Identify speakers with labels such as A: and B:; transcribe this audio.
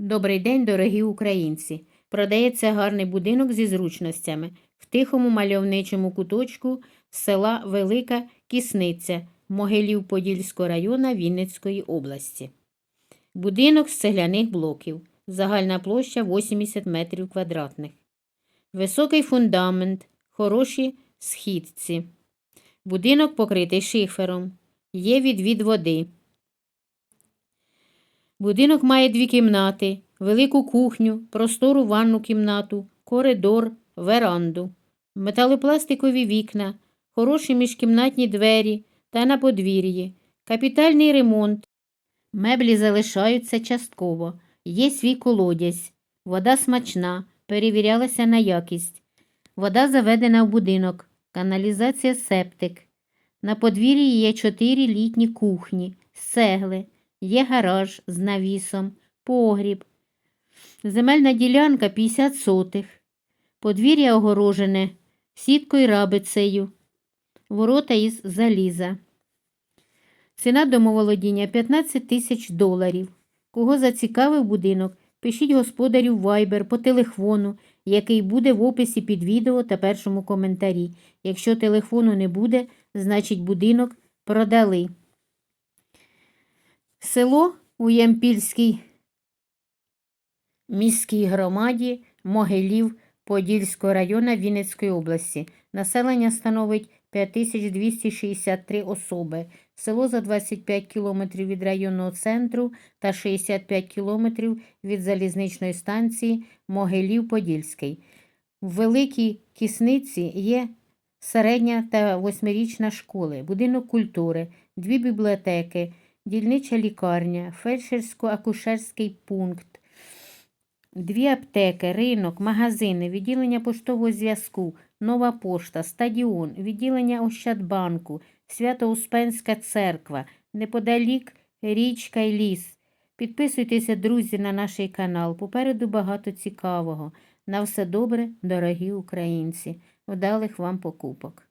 A: Добрий день, дорогі українці! Продається гарний будинок зі зручностями в тихому мальовничому куточку села Велика Кісниця Могилів Подільського району Вінницької області. Будинок з цегляних блоків. Загальна площа 80 метрів квадратних. Високий фундамент, хороші східці. Будинок покритий шифером. Є відвід води. Будинок має дві кімнати, велику кухню, простору ванну кімнату, коридор, веранду, металопластикові вікна, хороші міжкімнатні двері та на подвір'ї, капітальний ремонт. Меблі залишаються частково, є свій колодязь, вода смачна, перевірялася на якість. Вода заведена в будинок, каналізація септик. На подвір'ї є чотири літні кухні, з. Є гараж з навісом, погріб. Земельна ділянка 50 сотих. Подвір'я огорожене сіткою рабицею. Ворота із заліза. Ціна домоволодіння 15 тисяч доларів. Кого зацікавив будинок, пишіть господарю в Viber по телефону, який буде в описі під відео та першому коментарі. Якщо телефону не буде, значить будинок продали. Село у Ямпільській міській громаді Могилів Подільського району Вінницької області. Населення становить 5263 особи. Село за 25 кілометрів від районного центру та 65 кілометрів від залізничної станції Могилів-Подільський. В Великій Кісниці є середня та восьмирічна школи, будинок культури, дві бібліотеки, дільнича лікарня, фельдшерсько-акушерський пункт, дві аптеки, ринок, магазини, відділення поштового зв'язку, нова пошта, стадіон, відділення Ощадбанку, Свято-Успенська церква, неподалік річка й ліс. Підписуйтеся, друзі, на наш канал. Попереду багато цікавого. На все добре, дорогі українці. Вдалих вам покупок.